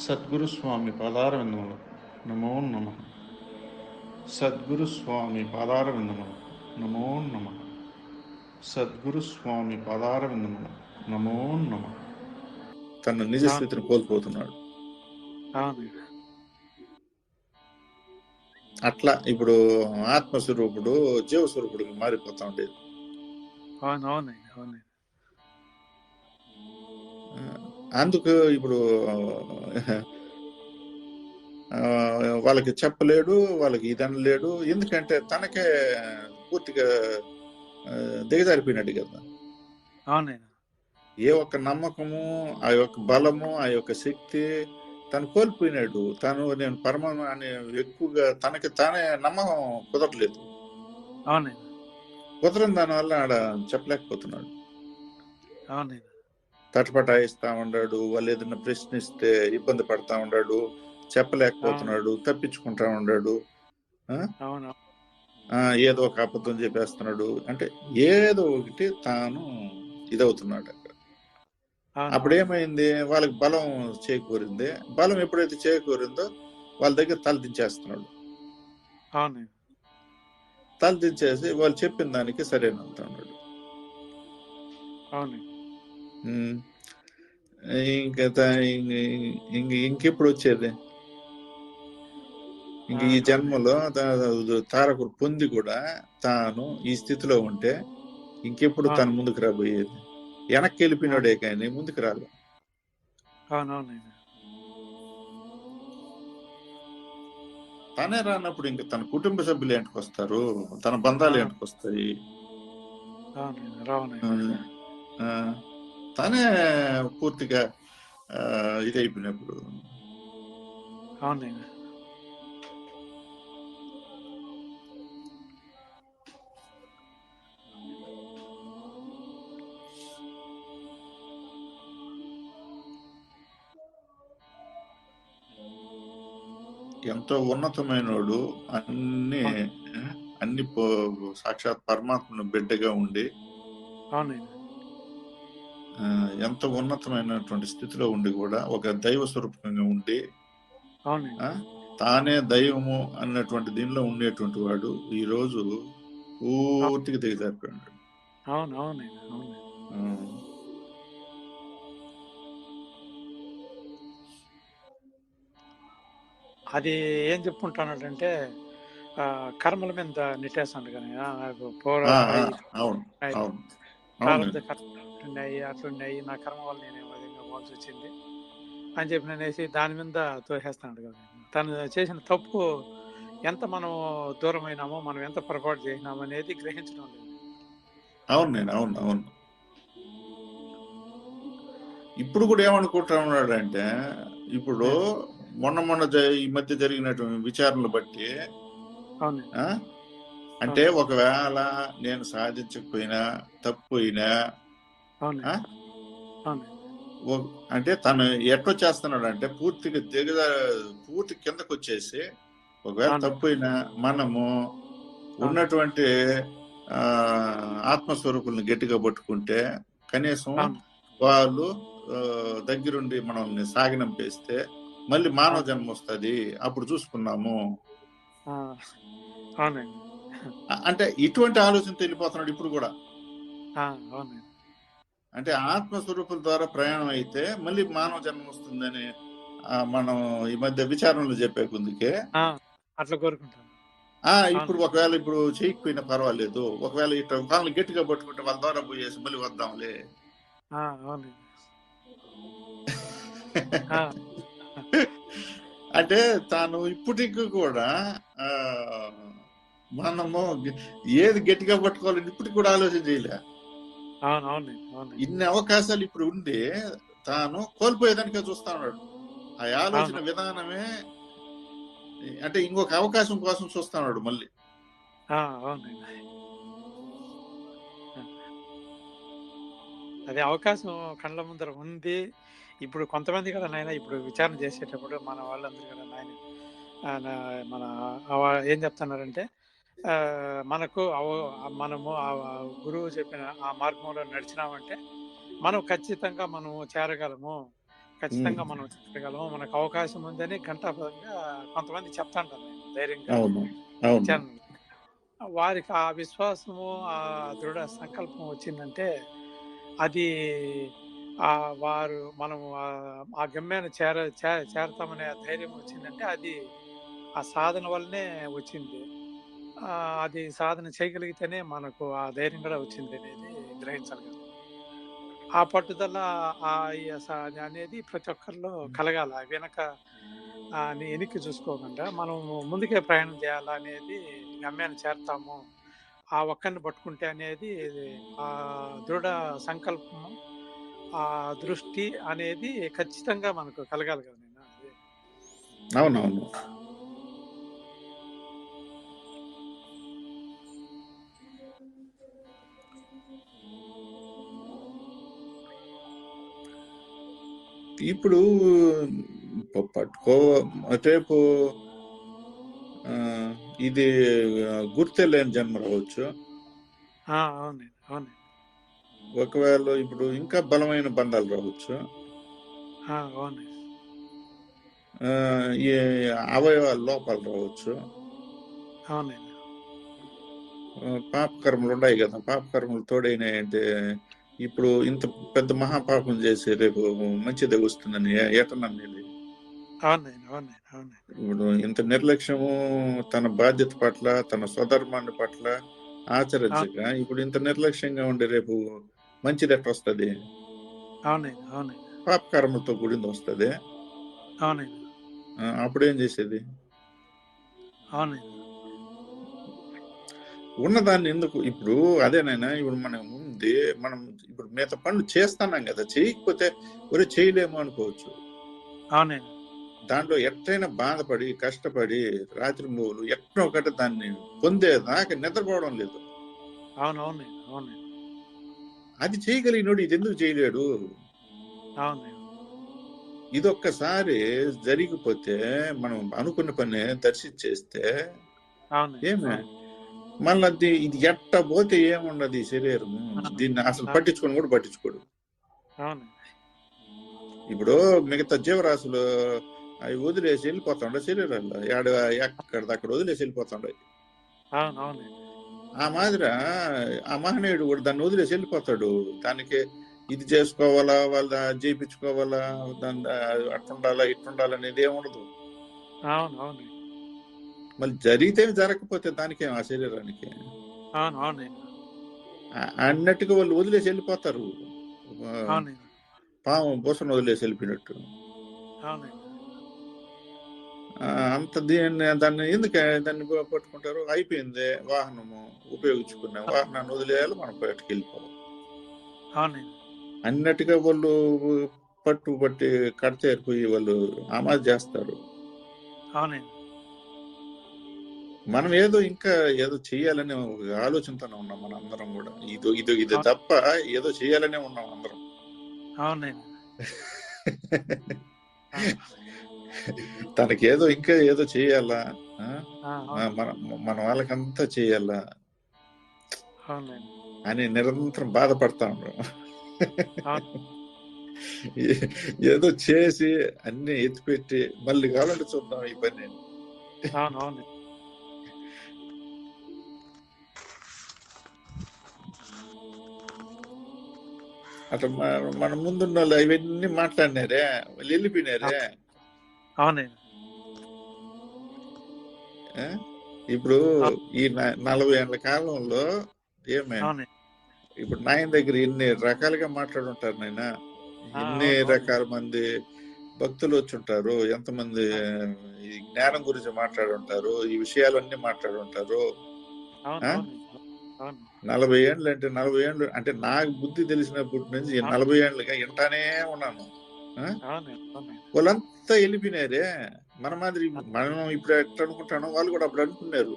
సద్గురు స్వామి పాదారవిందములు. నమో నమ. సద్గురు స్వామి పాదారవిందములు. నమో నమ. సద్గురు స్వామి పాదారవిందములు. నమో నమ. తన నిజ స్థితిని కోల్పోతున్నాడు. అట్లా ఇప్పుడు ఆత్మస్వరూపుడు జీవస్వరూపుడికి మారిపోతా ఉండేది. అవును అవునండి అవునండి. అందుకు ఇప్పుడు వాళ్ళకి చెప్పలేడు వాళ్ళకి ఇది అనలేడు ఎందుకంటే తనకే పూర్తిగా దిగజారిపోయినట్టు కదా. ఏ ఒక్క నమ్మకము ఆ యొక్క బలము ఆ యొక్క శక్తి తను కోల్పోయినాడు. తను నేను పరమాణు అని ఎక్కువగా తనకి తానే నమ్మకం కుదరలేదు. కుదరని దానివల్ల ఆడ చెప్పలేకపోతున్నాడు. అవునండి తటపటాయిస్తా ఉన్నాడు వాళ్ళు ఏదైనా ప్రశ్నిస్తే ఇబ్బంది పడతా ఉన్నాడు చెప్పలేకపోతున్నాడు తప్పించుకుంటా ఉన్నాడు అవును. ఏదో ఒక అబద్ధం చెప్పేస్తున్నాడు. అంటే ఏదో ఒకటి తాను ఇదవుతున్నాడు అక్కడ. అవును. అప్పుడు ఏమైంది వాళ్ళకి బలం చేకూరింది. బలం ఎప్పుడైతే చేకూరిందో వాళ్ళ దగ్గర తల దించేస్తున్నాడు. అవునండి తల దించేసి వాళ్ళు చెప్పిన దానికి సరేనంత అన్నాడు అవునండి ఉమ్. ఇంకా ఇంక- ఇంక ఇంకెప్పుడు వచ్చేది ఇంక ఈ జన్మలో తారకుడు పొంది కూడా తాను ఈ స్థితిలో ఉంటే ఇంకెప్పుడు తను ముందుకు రాబోయేది? వెనక్కి వెళ్ళిపోయినాడే కానీ ముందుకు అవునండి తనే రానప్పుడు ఇంకా తన కుటుంబ సభ్యులు ఏంటికి వస్తారు తన బంధాలు ఏంటికి వస్తాయి ఆ, తనే పూర్తిగా ఇదైపోయినప్పుడు అవునండి ఎంతో ఉన్నతమైనోడు అన్ని అన్ని పో- సాక్షాత్ పరమాత్మను బిడ్డగా ఉండి అవునండి ఎంత ఉన్నతమైనటువంటి స్థితిలో ఉండి కూడా ఒక దైవ స్వరూపంగా ఉండి తానే దైవము అన్నటువంటి దీనిలో ఉండేటువంటి వాడు ఈ రోజు పూర్తిగా దిగజారిపోయాడు. అవును అది ఏం చెప్పుకుంటున్నాడంటే ఆ, కర్మల మీద నెట్టేస్తాడు కానీ ఆ, ఉన్నాయి అట్లున్నాయి నా కర్మ వల్ల నేను విధంగా పోవాల్సి వచ్చింది అని చెప్పి నేనేసి దాని మీద తోసేస్తాడు కదా. తను చేసిన తప్పు ఎంత మనం దూరమైనామో మనం ఎంత పొరపాటు చేసినామో అనేది గ్రహించడం లేదు. అవును నేను అవును అవును. ఇప్పుడు కూడా ఏమనుకుంటా ఉన్నాడు అంటే ఇప్పుడు మొన్న మొన్న ఈ మధ్య జరిగినటువంటి విచారణలు బట్టి అంటే ఒకవేళ నేను సాధించకపోయినా తప్పు అయినా అంటే తను ఎట్లా చేస్తున్నాడు అంటే పూర్తిగా దిగ పూర్తి కిందకు వచ్చేసి ఒకవేళ. తప్పైనా మనము ఉన్నటువంటి ఆత్మస్వరూపుల్ని గట్టిగా పట్టుకుంటే కనీసం వాళ్ళు దగ్గరుండి మనల్ని సాగనంపేస్తే మళ్ళీ మానవ. జన్మ వస్తుంది అప్పుడు చూసుకున్నాము. అంటే ఇటువంటి ఆలోచనతో వెళ్ళిపోతున్నాడు ఇప్పుడు కూడా. అంటే ఆత్మస్వరూపుల ద్వారా ప్రయాణం అయితే మళ్ళీ మానవ జన్మ వస్తుందని మనం ఈ మధ్య విచారణలు చెప్పే కొందుకే. ఆ, అట్లా కోరుకుంటాను. ఆ ఇప్పుడు. ఒకవేళ ఇప్పుడు చేయకపోయినా పర్వాలేదు. ఒకవేళ ఇట్లా వాళ్ళని గట్టిగా పట్టుకుంటే వాళ్ళ ద్వారా పోయేసి మళ్ళీ వద్దాంలే. అంటే తాను ఇప్పటికి కూడా మనము ఏది గట్టిగా పట్టుకోవాలని ఇప్పటికి కూడా ఆలోచన చేయలే. ఇన్ని అవకాశాలు ఇప్పుడు ఉండి తాను కోల్పోయేదానికే చూస్తా ఉన్నాడు. ఆ ఆలోచన. విధానమే అంటే ఇంకొక అవకాశం కోసం చూస్తున్నాడు మళ్ళీ. ఆ, అవునండి అదే అవకాశం కళ్ళ ముందర ఉంది. ఇప్పుడు కొంతమంది కూడా నాయన ఇప్పుడు విచారణ చేసేటప్పుడు మన వాళ్ళందరూ కూడా నాయన మన ఏం చెప్తున్నారంటే మనకు అవ- మనము ఆ గురువు చెప్పిన ఆ మార్గంలో నడిచినామంటే మనం ఖచ్చితంగా మనం చేరగలము. ఖచ్చితంగా మనం చేరగలము. మనకు అవకాశం ఉందని ఘంటాపదంగా కొంతమంది చెప్తాంటారు. నేను ధైర్యంగా వారికి ఆ విశ్వాసము ఆ దృఢ సంకల్పం వచ్చిందంటే అది ఆ వారు మనము ఆ- గమ్యాన్ని చేర చే- చేరతామనే ధైర్యం వచ్చిందంటే అది ఆ సాధన వల్లనే వచ్చింది. అది సాధన చేయగలిగితేనే మనకు ఆ ధైర్యం కూడా వచ్చింది అనేది గ్రహించాలి కదా. ఆ పట్టుదల అనేది ప్రతి ఒక్కరిలో కలగాల. వెనక వెనక్కి చూసుకోకుండా మనం ముందుకే ప్రయాణం చేయాలా అనేది గమ్యాన్ని చేరతాము. ఆ ఒక్కరిని పట్టుకుంటే అనేది ఆ దృఢ సంకల్పము ఆ దృష్టి అనేది ఖచ్చితంగా మనకు కలగాలి కదా నేను అవునవును. ఇప్పుడు పట్టుకో రేపు ఇది గుర్తెలేని జన్మ రావచ్చు. ఒకవేళ ఇప్పుడు ఇంకా బలమైన బంధాలు రావచ్చు. అవయవాల లోపాలు రావచ్చు. పాపకర్మలు ఉన్నాయి కదా పాపకర్మలు తోడైనాయి అంటే ఇప్పుడు ఇంత పెద్ద మహాపాపం చేసి రేపు మంచిది వస్తుందని ఏ- ఏటననేది అవునండి అవునండి అవునండి. ఇప్పుడు ఇంత నిర్లక్ష్యము తన బాధ్యత పట్ల తన స్వధర్మాన్ని పట్ల ఆచరించక ఇప్పుడు ఇంత నిర్లక్ష్యంగా ఉండి రేపు మంచిది ఎట్లా వస్తుంది? పాపకర్మలతో కూడింది వస్తుంది. అప్పుడు ఏం చేసేది ఉన్నదాన్ని ఎందుకు? ఇప్పుడు అదేనైనా ఇప్పుడు మనం ఉంది మనం ఇప్పుడు మిగతా పనులు చేస్తున్నాం కదా చేయకపోతే ఒరే చేయలేము అనుకోవచ్చు. దాంట్లో ఎట్లయినా బాధపడి కష్టపడి రాత్రి మూలు ఎట్లా ఒకటి దాన్ని పొందేదాకా నిద్రపోవడం లేదు. అవును అవునండి. అది చేయగలిగినోడు ఇది ఎందుకు చేయలేడు? అవునండి. ఇది ఒక్కసారి జరిగిపోతే మనం అనుకున్న పని దర్శించేస్తే ఏమే? అవును. మళ్ళీ ఇది ఎట్ట పోతే ఏముండదు ఈ శరీరము దీన్ని అసలు పట్టించుకొని కూడా పట్టించుకోడు. ఇప్పుడు మిగతా జీవరాశులు అవి వదిలేసి వెళ్ళిపోతుండే శరీరాల్లో ఎక్కడ ఎక్కడిదక్కడ వదిలేసి వెళ్ళిపోతుండే. అవును ఆ మాదిర ఆ మహనీయుడు కూడా దాన్ని వదిలేసి వెళ్ళిపోతాడు. దానికి ఇది చేసుకోవాలా వాళ్ళ చేయించుకోవాలా దాన్ని అట్టుండాలా ఇట్టుండాలా అనేది ఏముండదు. అవును అవునండి మళ్ళీ జరిగితే జరగకపోతే దానికేం ఆ శరీరానికి. అన్నట్టుగా వాళ్ళు వదిలేసి వెళ్ళిపోతారు. పాము బుసను వదిలేసి వెళ్ళిపోయినట్టు. అంత దీన్ని దాన్ని ఎందుకు దాన్ని పట్టుకుంటారు? అయిపోయింది వాహనము ఉపయోగించుకున్న వాహనాన్ని వదిలేయాలి మనం బయటకు వెళ్ళిపోవాలి. అన్నట్టుగా వాళ్ళు పట్టు పట్టి కడతేరిపోయి వాళ్ళు అమలు చేస్తారు. అవునండి మనం ఏదో ఇంకా ఏదో చేయాలనే ఒక ఆలోచనతోనే ఉన్నాం మన అందరం కూడా. ఇది ఇది ఇది తప్ప ఏదో చేయాలనే ఉన్నాం అందరం. అవునండి తనకి ఏదో ఇంకా ఏదో చేయాలా. మన మన వాళ్ళకంతా చేయాలా? అని నిరంతరం బాధపడతా ఉన్నాం. ఏదో చేసి అన్ని ఎత్తిపెట్టి మళ్ళీ కావాలంటే చూద్దాం ఈ పని. అట్లా మన- ముందున్న వాళ్ళు ఇవన్నీ మాట్లాడినారే వాళ్ళు వెళ్ళిపోయినారే అవునండి? ఇప్పుడు ఈ నలభై ఏళ్ళ కాలంలో ఏమే? ఇప్పుడు నాయన దగ్గర ఎన్ని రకాలుగా మాట్లాడుంటారు నాయన. ఎన్ని. రకాల మంది భక్తులు వచ్చి ఉంటారు ఎంతమంది ఈ జ్ఞానం గురించి మాట్లాడుంటారు ఈ విషయాలన్నీ మాట్లాడుంటారు. నలభై ఏండ్లు అంటే నలభై ఏండ్లు అంటే నాకు బుద్ధి తెలిసినప్పటి నుంచి. నలభై ఏండ్లుగా వింటానే ఉన్నాను. వాళ్ళంతా వెళ్ళిపోయినారే. మన మాదిరి మనం ఇప్పుడు ఎట్లా అనుకుంటానో వాళ్ళు కూడా అప్పుడు అనుకున్నారు.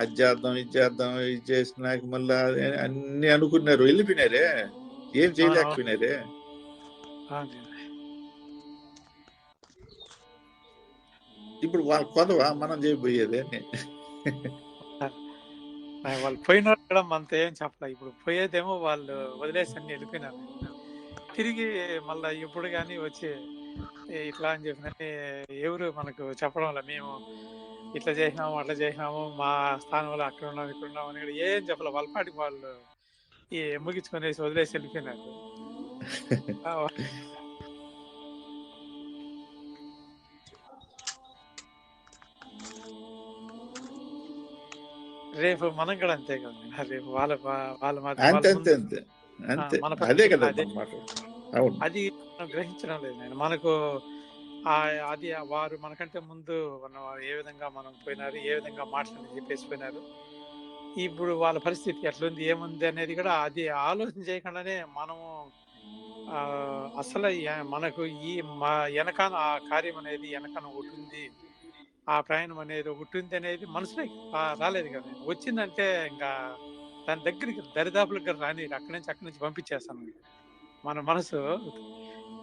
అది చేద్దాం ఇది చేద్దాం ఇది చేసినాక మళ్ళా అన్ని అనుకున్నారు. వెళ్ళిపోయినారే. ఏం చేయలేకపోయినారే. ఇప్పుడు వాళ్ళ కొదవా మనం చేయబోయేది వాళ్ళు పోయినారు కూడా మనతో ఏం చెప్పలే. ఇప్పుడు పోయేదేమో వాళ్ళు వదిలేసి అన్ని వెళ్ళిపోయినారు. తిరిగి మళ్ళా ఎప్పుడు కానీ వచ్చి "ఏ, ఇట్లా అని చెప్పినని ఎవరు మనకు చెప్పడం వల్ల మేము ఇట్లా చేసినాము అట్లా చేసినాము మా స్థానంలో అక్కడ ఉన్నాం ఇక్కడ ఉన్నాం అని కూడా ఏం చెప్పలే. వాళ్ళ పాటికి వాళ్ళు ఈ ముగించుకునేసి వదిలేసి వెళ్ళిపోయినారు. రేపు మనం కూడా అంతే కదా రేపు వాళ్ళ వాళ్ళ అంతే అంతే అంతే. అంతే. అదే కదా అదే. అవును. గ్రహించడం లేదు నేను మనకు ఆ అది వారు మనకంటే ముందు ఏ విధంగా మనం పోయినారు ఏ విధంగా మాట్లాడి చెప్పేసి పోయినారు ఇప్పుడు వాళ్ళ పరిస్థితి ఎట్లుంది ఏముంది అనేది కూడా అది ఆలోచన చేయకుండానే మనము అసలు మనకు ఈ మా వెనకాన ఆ కార్యం అనేది వెనకాన ఒకటి ఉంది. ఆ ప్రయాణం అనేది ఒకటి ఉంది అనేది మనసులోకి రా- రాలేదు కదా వచ్చిందంటే ఇంకా దాని దగ్గరికి దరిదాపులకు రాని అక్కడి నుంచి అక్కడి నుంచి పంపించేస్తాను. మన మనసు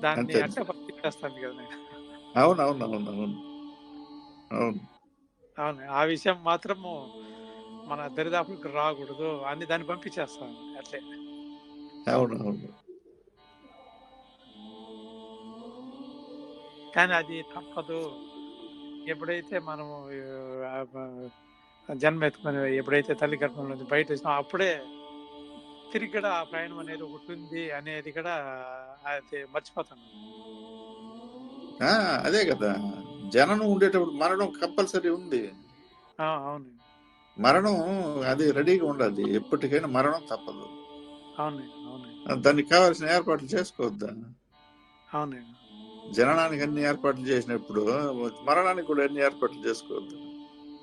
దాన్ని. అట్టే పంపించేస్తాను కదా నేను. అవును అవును అవును అవును అవును. అవును. ఆ విషయం మాత్రము మన దరిదాపులకు రాకూడదు అని దాన్ని పంపించేస్తాను అట్లే. అవును అవును. కానీ అది తప్పదు. ఎప్పుడైతే మనము జన్మ ఎత్తుకొని ఎప్పుడైతే తల్లి గర్భం నుంచి బయట వచ్చినా అప్పుడే తిరిగి కూడా ఆ ప్రయాణం అనేది ఒకటి ఉంది అనేది కూడా అది మర్చిపోతాను అదే కదా. జననం ఉండేటప్పుడు మరణం కంపల్సరీ ఉంది. అవును. మరణం అది రెడీగా ఉండాలి. ఎప్పటికైనా మరణం తప్పదు. అవును అవును. దానికి కావాల్సిన ఏర్పాట్లు చేసుకోవద్దా? అవును. జననానికి అన్ని ఏర్పాట్లు చేసినప్పుడు మరణానికి కూడా అన్ని ఏర్పాట్లు చేసుకోవద్దు.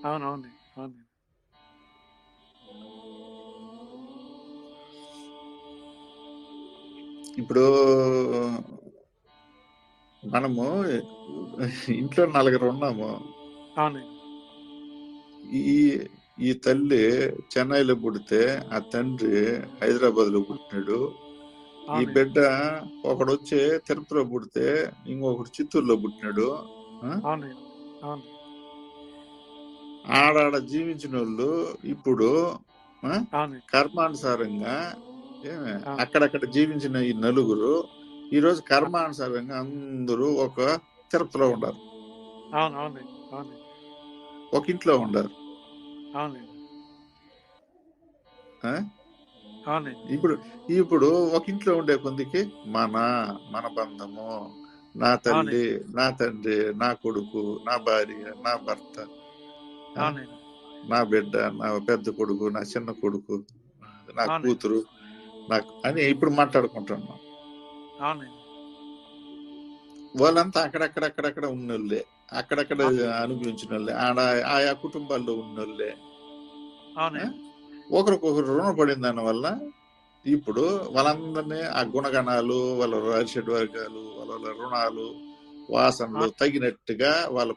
అవును అవును. ఇప్పుడు మనము ఇంట్లో నలుగురు ఉన్నాము. ఈ ఈ తల్లి చెన్నైలో పుడితే ఆ తండ్రి హైదరాబాద్లో పుట్టినాడు. ఈ బిడ్డ ఒకడు వచ్చి తిరుపతిలో పుడితే ఇంకొకడు చిత్తూరులో పుట్టినాడు. ఆడాడ జీవించిన వాళ్ళు ఇప్పుడు కర్మానుసారంగా ఏమి. అక్కడక్కడ జీవించిన ఈ నలుగురు ఈ రోజు కర్మానుసారంగా అందరూ ఒక తిరుపతిలో ఉండారు ఒక ఇంట్లో ఉండారు ఇప్పుడు ఇప్పుడు ఒక ఇంట్లో ఉండే కొందికి మన మన బంధము నా తల్లి నా తండ్రి నా కొడుకు నా భార్య నా భర్త నా బిడ్డ నా పెద్ద కొడుకు నా చిన్న కొడుకు నా. కూతురు నాకు అని ఇప్పుడు మాట్లాడుకుంటున్నాం వాళ్ళంతా అక్కడక్కడక్కడక్కడ ఉన్నోళ్ళే. అక్కడక్కడ. అనుభవించిన వాళ్ళే ఆడ ఆయా కుటుంబాల్లో ఉన్నోళ్ళే. ఒకరికొకరు రుణపడిన దాని వల్ల ఇప్పుడు వాళ్ళందరినీ ఆ గుణగణాలు వాళ్ళ రాజషడ్ వర్గాలు వాళ్ళ రుణాలు వాసనలు తగినట్టుగా వాళ్ళ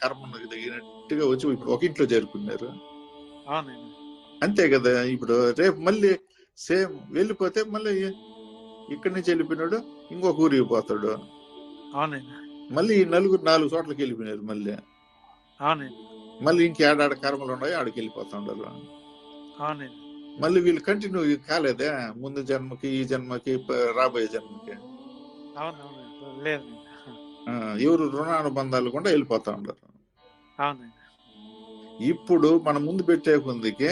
కర్మకు తగినట్టుగా వచ్చి ఇప్పుడు ఒక ఇంట్లో చేరుకున్నారు. అంతే కదా ఇప్పుడు రేపు మళ్ళీ సేమ్ వెళ్ళిపోతే మళ్ళీ ఇక్కడి నుంచి వెళ్ళిపోయినాడు ఇంకొక ఊరికి పోతాడు. మళ్ళీ ఈ నలుగురు నాలుగు చోట్లకి వెళ్ళిపోయినారు మళ్ళీ. మళ్ళీ ఇంకేడాడ కర్మలు ఉన్నాయో ఆడికి వెళ్ళిపోతుండారు అవును మళ్ళీ వీళ్ళు కంటిన్యూ కాలేదే? ముందు జన్మకి ఈ జన్మకి రాబోయే జన్మకి. లేదు ఆ, ఎవరు రుణానుబంధాలు కూడా వెళ్ళిపోతా ఉంటారు అవును ఇప్పుడు మన ముందు పెట్టే కొందికి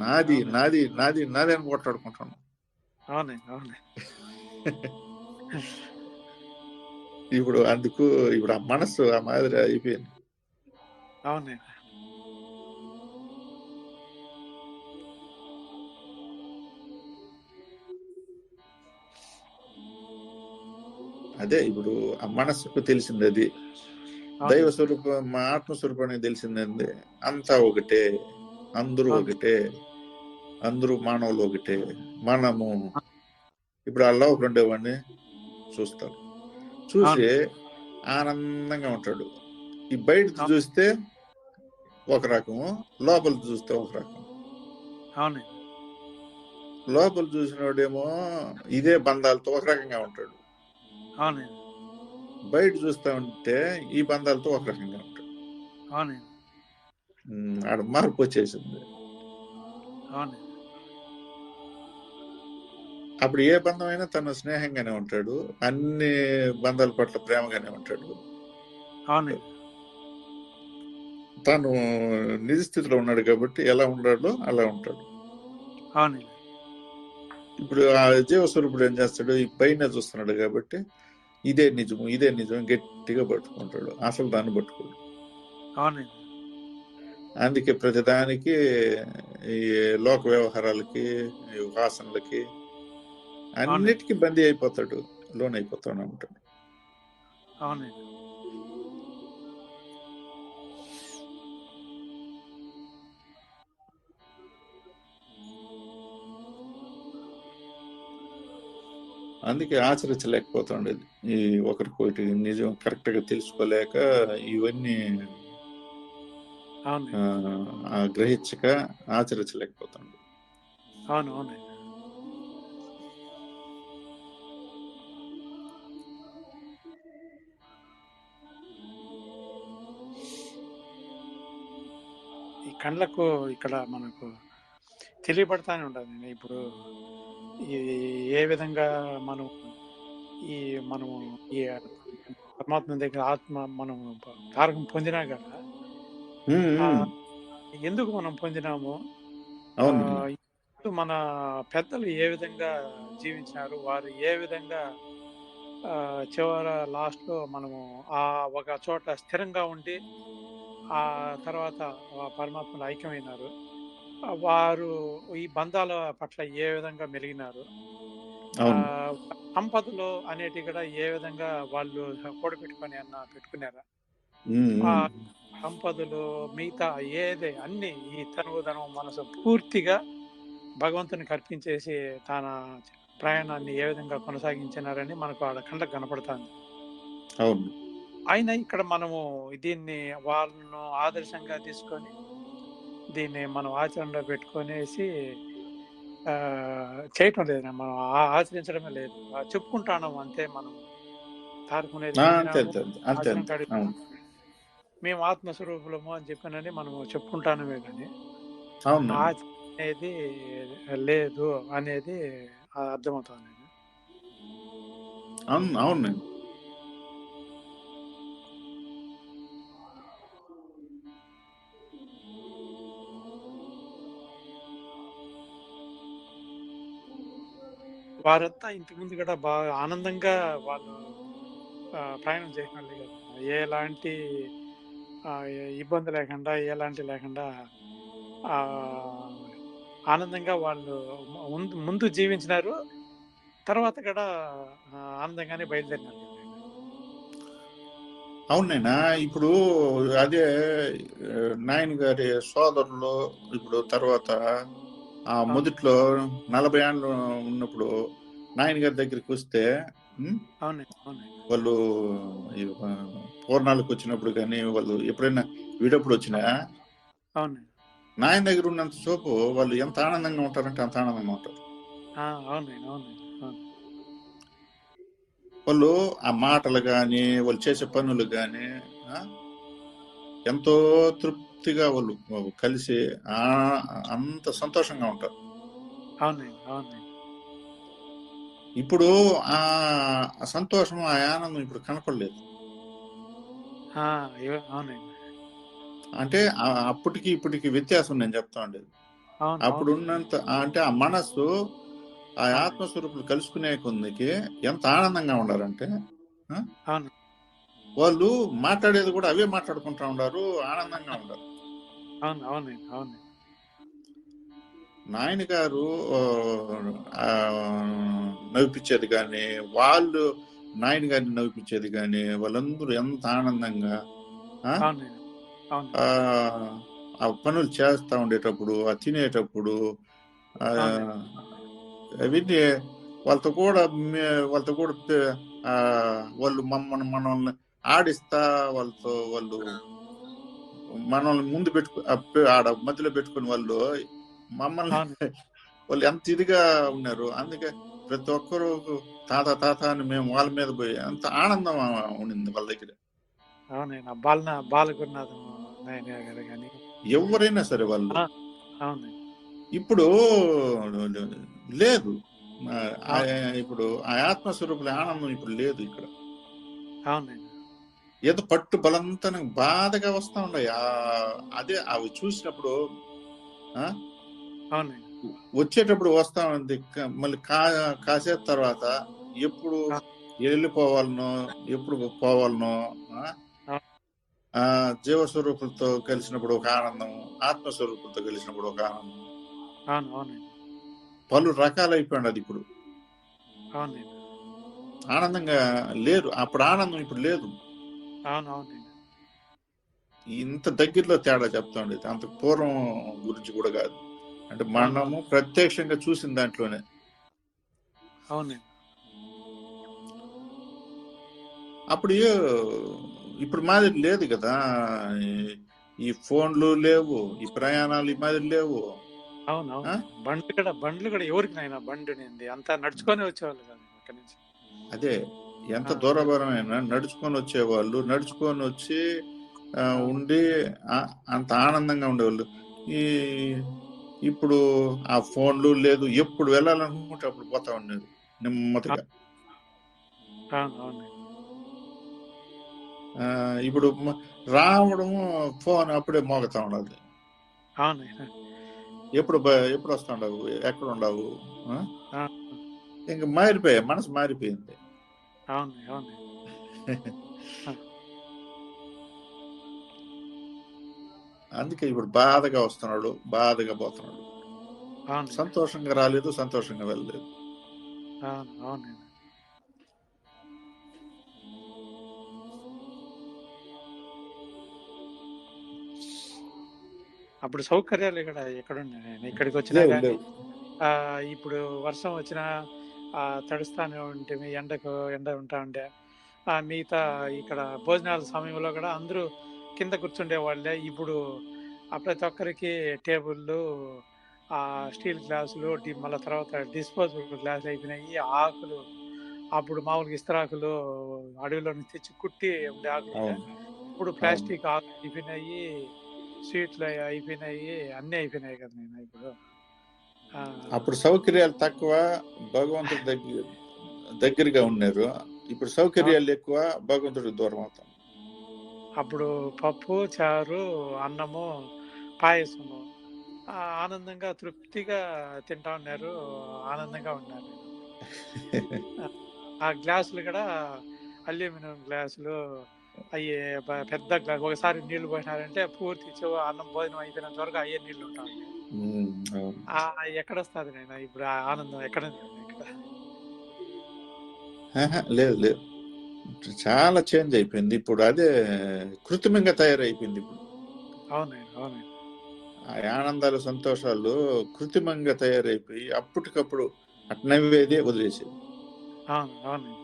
నాది. నాది నాది నాది అని అవును ఇప్పుడు అందుకు ఇప్పుడు ఆ మనసు ఆ మాదిరి అయిపోయింది. అదే ఇప్పుడు ఆ మనస్సుకు తెలిసింది అది దైవ స్వరూపం మా ఆత్మస్వరూపానికి తెలిసిందండి. అంతా ఒకటే. అందరూ. ఒకటే. అందరూ మానవులు ఒకటే. మనము ఇప్పుడు ఆ లోపల ఉండేవాడిని చూస్తారు చూసి ఆనందంగా ఉంటాడు. ఈ బయట చూస్తే ఒక రకము లోపల చూస్తే ఒక రకం. లోపల చూసినోడేమో ఇదే బంధాలతో ఒక రకంగా ఉంటాడు. బయట చూస్తా ఉంటే ఈ బంధాలతో ఒక రకంగా ఉంటాడు ఆడ మార్పు వచ్చేసింది. అప్పుడు ఏ బంధమైనా తను స్నేహంగానే ఉంటాడు అన్ని బంధాల పట్ల ప్రేమగానే ఉంటాడు. తను నిజ స్థితిలో ఉన్నాడు కాబట్టి ఎలా ఉన్నాడో అలా ఉంటాడు. ఇప్పుడు ఆ జీవస్వరూపుడు ఏం చేస్తాడు? ఈ పైన చూస్తున్నాడు కాబట్టి ఇదే నిజము ఇదే నిజం గట్టిగా పట్టుకుంటాడు. అసలు దాన్ని పట్టుకోడు. అందుకే ప్రతిదానికి ఈ లోక వ్యవహారాలకి వాసనలకి అన్నిటికీ బందీ అయిపోతాడు లోన్ అయిపోతాడు ఉంటాడు అవునండి. అందుకే ఆచరించలేకపోతుండేది. ఈ ఒకరికొకటి నిజం కరెక్ట్గా తెలుసుకోలేక ఇవన్నీ గ్రహించక ఆచరించలేకపోతుండే అవును అవునండి ఈ కళ్ళకు ఇక్కడ మనకు తెలియబడతానే ఉంటుంది ఇప్పుడు ఏ విధంగా మనం ఈ మనము ఈ పరమాత్మ దగ్గర ఆత్మ మనం కారకం పొందినా కదా. ఎందుకు మనం పొందినాము మన పెద్దలు ఏ విధంగా జీవించినారు వారు ఏ విధంగా చివర లాస్ట్లో మనము ఆ ఒక చోట స్థిరంగా ఉండి ఆ తర్వాత పరమాత్మలో ఐక్యమైనారు వారు ఈ బంధాల పట్ల ఏ విధంగా మెలిగినారు? సంపదలు అనేటివి కూడా ఏ విధంగా వాళ్ళు కూడబెట్టుకొని అన్న పెట్టుకున్నారా. సంపదలు మిగతా ఏదే అన్ని ఈ తనువుదనం మనసు పూర్తిగా భగవంతునికి అర్పించేసి తన ప్రయాణాన్ని ఏ విధంగా కొనసాగించినారని మనకు వాళ్ళ కళ్ళకు కనపడుతుంది. అవును. అయినా ఇక్కడ మనము దీన్ని వాళ్ళను ఆదర్శంగా తీసుకొని దీన్ని మనం ఆచరణలో పెట్టుకొనేసి ఆ, చేయటం లేదు మనం ఆ- ఆచరించడమే లేదు. ఆ, చెప్పుకుంటాము అంతే మనం. తారుకునేది అవును. మేము ఆత్మస్వరూపులము అని చెప్పానని మనము చెప్పుకుంటానమే కానీ అవును అనేది లేదు అనేది అర్థమవుతుంది. అవును అవునండి. వారంతా ఇంటి ముందు కూడా బాగా ఆనందంగా వాళ్ళు ప్రయాణం చేసినారు కదా ఎలాంటి ఇబ్బంది లేకుండా ఎలాంటి లేకుండా ఆనందంగా వాళ్ళు ముందు ముందు జీవించినారు. తర్వాత కూడా ఆనందంగానే బయలుదేరినారు అవునైనా ఇప్పుడు అదే నాయన గారి సోదరులు ఇప్పుడు తర్వాత ఆ మొదట్లో నలభై ఏళ్ళు ఉన్నప్పుడు నాయన గారి దగ్గరికి వస్తే వాళ్ళు పూర్ణాలకు వచ్చినప్పుడు కానీ వాళ్ళు ఎప్పుడైనా వీడప్పుడు వచ్చినా నాయన దగ్గర ఉన్నంత సేపు వాళ్ళు ఎంత ఆనందంగా ఉంటారంటే అంత ఆనందంగా ఉంటారు. వాళ్ళు ఆ మాటలు కానీ వాళ్ళు చేసే పనులు కానీ ఎంతో తృప్తిగా వాళ్ళు కలిసి ఆ అంత సంతోషంగా ఉంటారు. ఇప్పుడు ఆ సంతోషం ఆ ఆనందం ఇప్పుడు కనపడలేదు. అంటే అప్పటికి ఇప్పటికి వ్యత్యాసం నేను చెప్తా ఉండేది. అప్పుడు ఉన్నంత అంటే ఆ మనస్సు ఆ. ఆత్మస్వరూపులు కలుసుకునే కొందికి ఎంత ఆనందంగా అవును. వాళ్ళు మాట్లాడేది కూడా అవే మాట్లాడుకుంటా ఉండారు ఆనందంగా ఉండారు. అవును అవునండి నాయన గారు ఆ, నవ్విపించేది కానీ వాళ్ళు నాయన గారిని నవ్విపించేది కానీ వాళ్ళందరూ ఎంత ఆనందంగా ఆ, పనులు చేస్తా ఉండేటప్పుడు ఆ తినేటప్పుడు. అవన్నీ వాళ్ళతో కూడా వాళ్ళతో కూడా వాళ్ళు మమ్మల్ని మనల్ని ఆడిస్తా వాళ్ళతో వాళ్ళు మనల్ని ముందు పెట్టుకు ఆడ మధ్యలో పెట్టుకుని వాళ్ళు మమ్మల్ని వాళ్ళు ఎంత ఇదిగా ఉన్నారు. అందుకే ప్రతి ఒక్కరు తాత తాత అని మేము వాళ్ళ మీద పోయి అంత ఆనందం ఉండింది వాళ్ళ దగ్గర. అవునైనా బాలన బాలగురునాథం నాయన గారు కానీ ఎవరైనా సరే వాళ్ళు. అవును. ఇప్పుడు లేదు. ఇప్పుడు ఆ ఆత్మస్వరూపుల ఆనందం ఇప్పుడు లేదు ఇక్కడ. అవునైనా ఏదో పట్టు బలంతనం బాధగా వస్తా ఉన్నాయి ఆ- అదే అవి చూసినప్పుడు వచ్చేటప్పుడు వస్తా ఉంది. మళ్ళీ కా కాసేపు తర్వాత ఎప్పుడు. వెళ్ళిపోవాలనో ఎప్పుడు పోవాలనో ఆ? జీవస్వరూపులతో కలిసినప్పుడు ఒక ఆనందం ఆత్మస్వరూపులతో కలిసినప్పుడు ఒక ఆనందం. పలు రకాలైపోయింది అది ఇప్పుడు. ఆనందంగా లేరు. అప్పుడు ఆనందం ఇప్పుడు లేదు. అవును అవునైనా ఇంత దగ్గరలో తేడా చెప్తా ఉండేది అంత పూర్వం గురించి కూడా కాదు. అంటే మనము ప్రత్యక్షంగా చూసిన దాంట్లోనే. అప్పుడు ఇప్పుడు మాదిరి లేదు కదా. ఈ- ఫోన్లు లేవు ఈ ప్రయాణాలు ఈ మాదిరి లేవు. అవును బండ్లు కూడా బండ్లు కూడా ఎవరికి నాయన బండి అంతా నడుచుకొని వచ్చేవాళ్ళు కాదు అక్కడి నుంచి. అదే ఎంత. దూరభరమైనా నడుచుకొని వచ్చేవాళ్ళు నడుచుకొని వచ్చి ఉండి అంత ఆనందంగా ఉండేవాళ్ళు. ఈ ఇప్పుడు ఆ ఫోన్లు లేదు ఎప్పుడు వెళ్ళాలనుకుంటే అప్పుడు పోతా ఉండేది నెమ్మదిగా. ఇప్పుడు రావడము ఫోన్ అప్పుడే మోగుతా ఉండదు అవునైనా ఎప్పుడు ఎప్పుడు వస్తా ఉండవు ఎక్కడ ఉండవు. ఇంక మారిపోయా మనసు మారిపోయింది. అవును అవును. అందుకే ఇప్పుడు బాధగా వస్తున్నాడు బాధగా పోతున్నాడు. అవును. సంతోషంగా రాలేదు సంతోషంగా వెళ్ళలేదు. అప్పుడు సౌకర్యాలు ఇక్కడ ఎక్కడ ఇక్కడికి వచ్చినా ఇప్పుడు వర్షం వచ్చినా తడుస్తానే ఉంటే మీ ఎండకు ఎండ ఉంటా ఆ, మిగతా ఇక్కడ భోజనాల సమయంలో కూడా అందరూ కింద కూర్చుండే వాళ్ళే. ఇప్పుడు ప్రతి ఒక్కరికి టేబుళ్ళు ఆ స్టీల్ గ్లాసులు మళ్ళీ తర్వాత డిస్పోజబుల్ గ్లాసులు అయిపోయినాయి. ఆకులు అప్పుడు మామూలుగా ఇస్తరాకులు అడవిలో నుంచి తెచ్చి కుట్టి ఉండే ఆకులు ఇప్పుడు ప్లాస్టిక్ ఆకులు అయిపోయినాయి స్వీట్లు అయిపోయినాయి అన్నీ అయిపోయినాయి కదా నేను ఇప్పుడు. అప్పుడు సౌకర్యాలు తక్కువ భగవంతుడి దగ్గర దగ్గరగా ఉన్నారు. ఇప్పుడు సౌకర్యాలు ఎక్కువ భగవంతుడికి దూరం అవుతాం. అప్పుడు పప్పు చారు అన్నము పాయసము ఆనందంగా తృప్తిగా తింటా ఉన్నారు. ఆనందంగా ఉన్నారు. ఆ గ్లాసులు కూడా అల్యూమినియం గ్లాసులు అవి పెద్ద ఒకసారి నీళ్ళు పోసినారంటే పూర్తి చివ అన్నం భోజనం అయిపోయినంత వరకు అయ్యే నీళ్ళు ఉంటాయి. ఎక్కడ వస్తుంది నేను ఇప్పుడు ఆనందం ఎక్కడ లేదు లేదు. చాలా చేంజ్ అయిపోయింది. ఇప్పుడు అదే కృత్రిమంగా తయారైపోయింది ఇప్పుడు. అవునండి ఆ ఆనందాలు సంతోషాలు కృత్రిమంగా తయారైపోయి అప్పటికప్పుడు అట్ నవ్వేది వదిలేసేది అవును అవునండి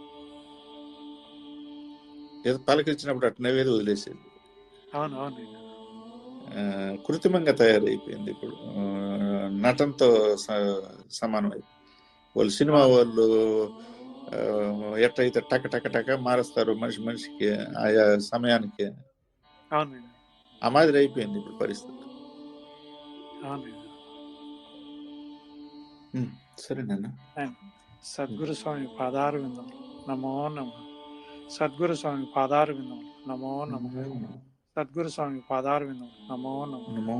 ఏదో పలకరించినప్పుడు అట్ నవ్వేది వదిలేసేది అవును అవునండి ఆ, కృత్రిమంగా తయారైపోయింది ఇప్పుడు. నటనతో సమానమై వాళ్ళు సినిమా వాళ్ళు ఆ, ఎట్లయితే టక టక టక మారుస్తారు మనిషి మనిషికి ఆయా సమయానికి. ఆ మాదిరి అయిపోయింది ఇప్పుడు పరిస్థితి. సరేనన్నా సద్గురు స్వామి పాదారు విందం నమో నమ. సద్గురు స్వామి పాదారు విందం నమో నమ. సద్గురు స్వామి పాదారు విందం నమో. నమ నమో.